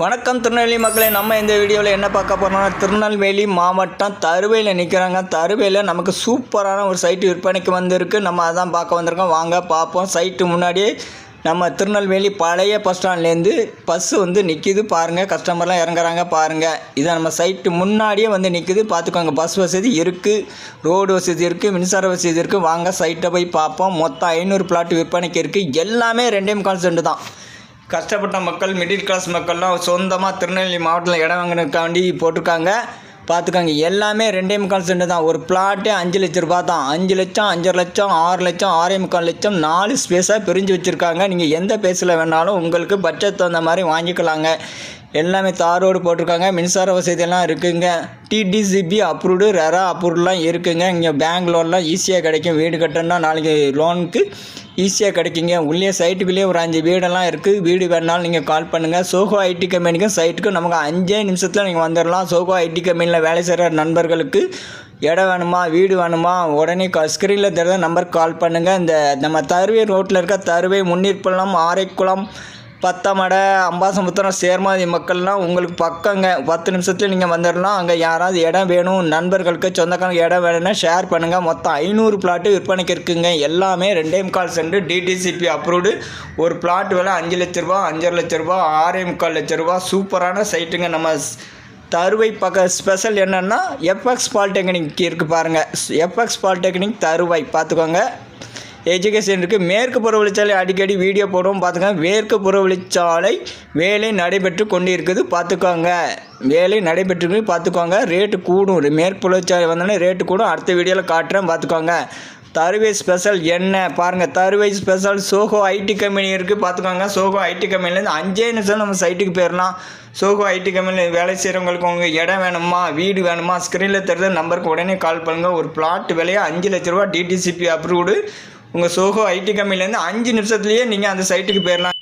வணக்கம் திருநெல்வேலி மக்களே நம்ம இந்த வீடியோவில் என்ன பார்க்க போகிறோம்னா திருநெல்வேலி மாவட்டம் தருவையில் நிற்கிறாங்க தருவையில் நமக்கு சூப்பரான ஒரு சைட்டு விற்பனைக்கு வந்திருக்கு. நம்ம அதான் பார்க்க வந்திருக்கோம். வாங்க பார்ப்போம். சைட்டு முன்னாடியே நம்ம திருநெல்வேலி பழைய பஸ் ஸ்டாண்ட்லேருந்து பஸ்ஸு வந்து நிற்கிது பாருங்கள் கஸ்டமர்லாம் இறங்குறாங்க பாருங்கள் இதை நம்ம சைட்டு முன்னாடியே வந்து நிற்கிது பார்த்துக்கோங்க பஸ் வசதி இருக்குது ரோடு வசதி இருக்குது மின்சார வசதி இருக்குது வாங்க சைட்டை போய் பார்ப்போம். மொத்தம் ஐநூறு பிளாட் விற்பனைக்கு இருக்குது எல்லாமே ரெண்டே கால் சென்ட் தான். கஷ்டப்பட்ட மக்கள் மிடில் கிளாஸ் மக்கள்லாம் சொந்தமாக திருநெல்வேலி மாவட்டத்தில் இடம் வாங்கினதுக்காண்டி போட்டிருக்காங்க. பார்த்துக்கோங்க எல்லாமே ரெண்டே முக்கால் சென்ட் தான். ஒரு பிளாட்டே அஞ்சு லட்ச ரூபா தான். அஞ்சு லட்சம் அஞ்சரை லட்சம் ஆறு லட்சம் ஆறே முக்கால் லட்சம் நாலு ஸ்பேஸாக பிரிஞ்சு வச்சுருக்காங்க. நீங்கள் எந்த பேஸில் வேணாலும் உங்களுக்கு பட்ஜெட் தகுந்த மாதிரி வாங்கிக்கலாங்க. எல்லாமே தார் ரோடு போட்டிருக்காங்க. மின்சார வசதியெல்லாம் இருக்குங்க. டிடிசிபி அப்ரூவ்டு ரெரா அப்ரூவ்லாம் இருக்குங்க. இங்கே பேங்க் லோன்லாம் ஈஸியாக கிடைக்கும். வீடு கட்டணும்னா நாளைக்கு லோனுக்கு ஈஸியாக கிடைக்குங்க. உள்ளே சைட்டுக்குள்ளேயே ஒரு அஞ்சு வீடெல்லாம் இருக்குது வீடு வேணாலும் நீங்கள் கால் பண்ணுங்கள் சோகோ ஐடி கம்பெனிக்கும் சைட்டுக்கும் நமக்கு அஞ்சே நிமிஷத்தில் நீங்கள் வந்துடலாம் சோகோ ஐடி கம்பெனியில் வேலை செய்கிற நண்பர்களுக்கு இடம் வேணுமா? வீடு வேணுமா? உடனே க ஸ்க்ரீனில் தெரிஞ்ச நம்பருக்கு கால் பண்ணுங்கள் இந்த நம்ம தருவை ரோட்டில் இருக்க தருவை முன்னீர்பள்ளம் ஆரைக்குளம் பத்தமடை அம்பாசமுத்திரம் சேர்மாதி மக்கள்லாம் உங்களுக்கு பக்கங்க. பத்து நிமிஷத்தில் நீங்கள் வந்துடலாம் அங்கே யாராவது இடம் வேணும் நண்பர்களுக்கு சொந்தக்காரங்க இடம் வேணும்னா ஷேர் பண்ணுங்கள் மொத்தம் ஐநூறு பிளாட்டு விற்பனைக்கு இருக்குங்க. எல்லாமே ரெண்டே முக்கால் சென்ட் டிடிசிபி அப்ரூவ்டு ஒரு பிளாட் விலை அஞ்சு லட்ச ரூபா அஞ்சரை லட்ச ரூபா ஆறே முக்கால் லட்ச ரூபா. சூப்பரான சைட்டுங்க நம்ம தருவை பக்க ஸ்பெஷல் என்னென்னா எஃப்எக்ஸ் பாலிடெக்னிக் இருக்குது பாருங்கள் எஃப்எக்ஸ் பாலிடெக்னிக் தருவை. பார்த்துக்கோங்க. எஜுகேஷன் இருக்குது மேற்கு புறவழிச்சாலை அடிக்கடி வீடியோ போடுவோம் பார்த்துக்கோங்க. மேற்கு புறவழிச்சாலை வேலை நடைபெற்று கொண்டு இருக்குது பார்த்துக்கோங்க. வேலை நடைபெற்று பார்த்துக்கோங்க. ரேட்டு கூடும். மேற்கு புறவழிச்சாலை வந்தோடனே ரேட்டு கூடும். அடுத்த வீடியோவில் காட்டுறேன். பார்த்துக்கோங்க. தருவை ஸ்பெஷல் என்ன? பாருங்கள் Tharuvai special Zoho IT company இருக்குது பார்த்துக்கோங்க. சோகோ ஐடி கம்பெனிலேருந்து அஞ்சே நிமிஷம் நம்ம சைட்டுக்கு போயிடலாம் சோகோ ஐடி கம்பெனியில் வேலை செய்கிறவங்களுக்கு உங்கள் இடம் வேணுமா? வீடு வேணுமா? ஸ்க்ரீனில் தெரிஞ்ச நம்பருக்கு உடனே கால் பண்ணுங்கள் ஒரு பிளாட் விலையை அஞ்சு லட்ச ரூபா டிடிசிபி அப்ரூவ்டு உங்கள் சோகோ ஐடி கம்பெனிலேருந்து அஞ்சு நிமிஷத்துலேயே நீங்கள் அந்த சைட்டுக்கு போயிடலாம்